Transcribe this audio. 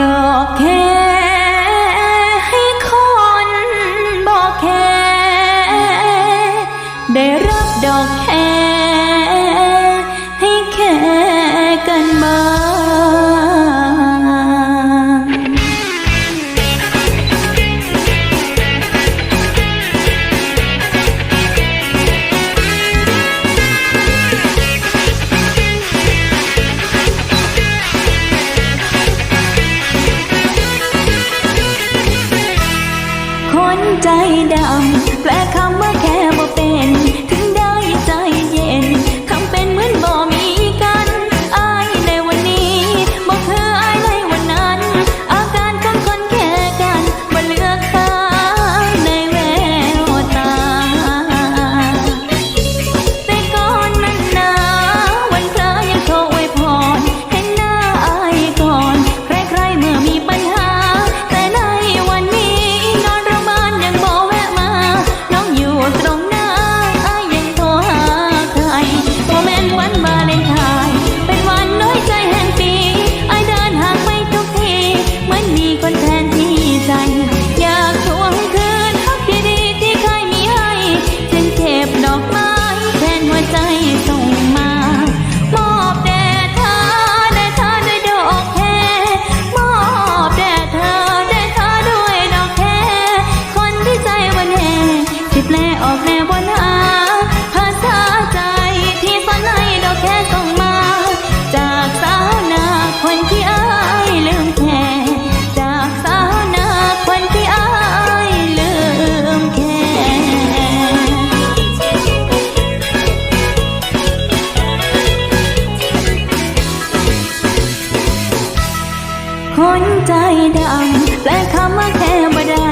ดอกแค แปลออกแน่บนหาภาษาใจที่สอนให้ดอกแค่ต้องมา จากสาวนาคนที่อายลืมแค่จากสาวนาคนที่อายลืมแค่คนใจดำและคำว่าแค่บ่ได้